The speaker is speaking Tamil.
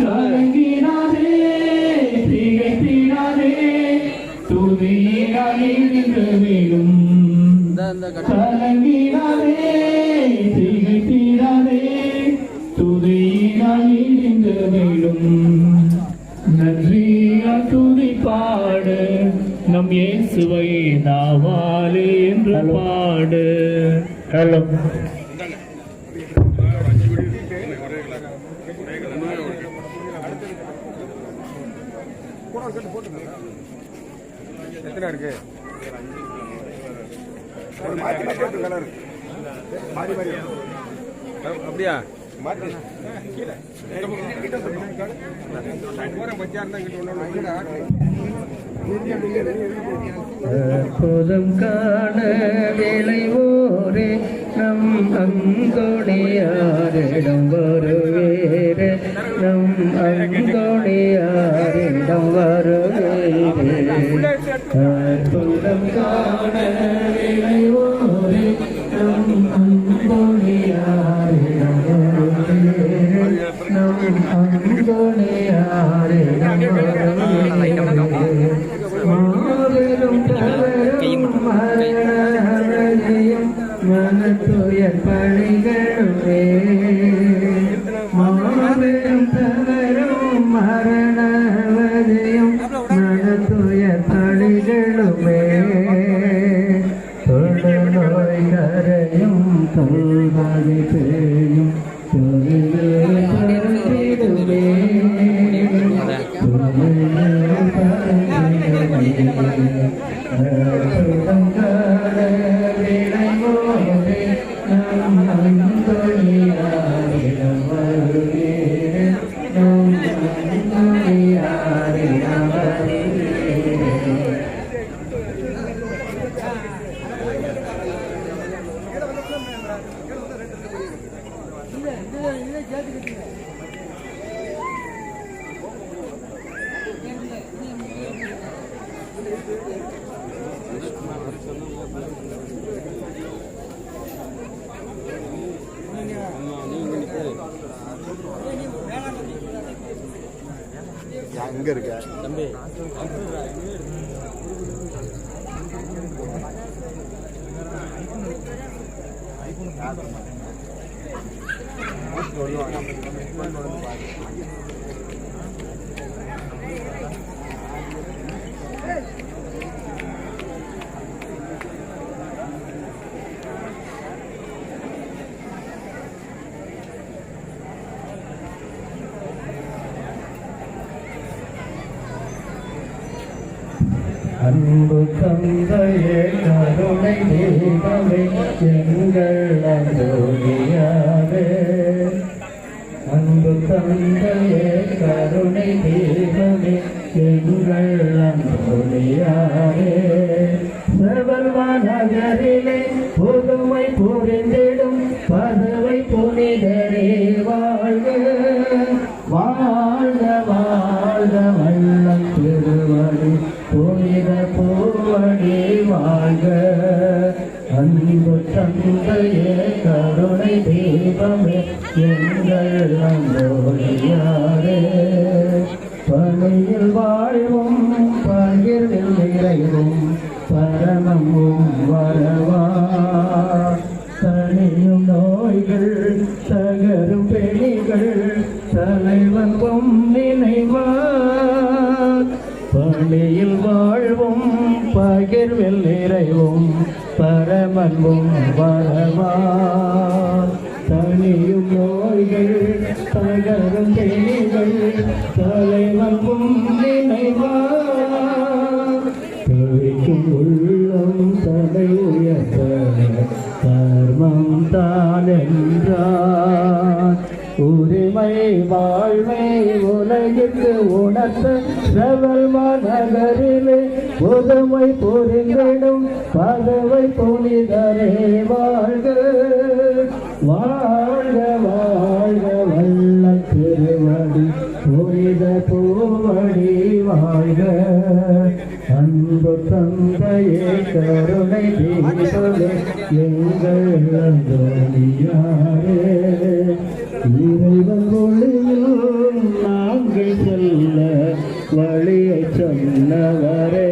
கலங்கினாதே திகைத்திடாதே துதியினால் நின்று விடும் கலங்கினாதே திகைத்திடாதே துதியினால் நின்று விடும் நன்றியா துதி பாடு நம் இயேசுவை நாவாலே என்று பாடு. ஹலோ எத்தனை இருக்கு? அப்படியா? அற்புதம் காண விளைவோரே நம் அங்கோணியாரிடம் வருவேரே அற்புதம் காண விளைவோரே நம் அங்கோணியாரிடம் நம் அங்கோணியாரிடம் ക്യാമറ அங்க இருக்க. தம்பி. அன்பு தந்தையே கருணை தெய்வமே எங்கள் அந்தோடியாவே அன்பு தந்தையே கருணை தெய்வமே எங்கள் அந்தோடியாவே சர்வமாநகரிலே புதுமை புரிந்த புனித வாழ்க. அன்பு தந்தையே கருணை தீபமே எங்கள் அங்கோடியாரே பணியில் வாழ்வும் பகிர்வில் நிறைவும் பரணமும் வரவா. தனியும் நோய்கள் தகரும் பெணிகள் தலைவன் பகிர்வில் நிறைவும் பரமன்பும் வரவா தனியும் நோய்கள் தகரும் தேனிகள் தலைவன்பும் நினைவா நினைவார் உள்ளம் தலை உயர்த்த கர்மம் தான் என்றார் உரிமை வாழ்வை உலகிற்கு உணர்த்த செவல் மாநகரிலே புதுமை புரிந்திடும் பதவை புனிதரே வாழ்க. வாழ்க வாழ்க வல்ல திருவடி புனித பூவடி வாழ்க. அன்பு தந்தையே கருணை தீபமே எங்கள் அந்தோணியாரே. இறை ஒளியில் நாங்கள் செல்ல வழியை சொன்னவரே.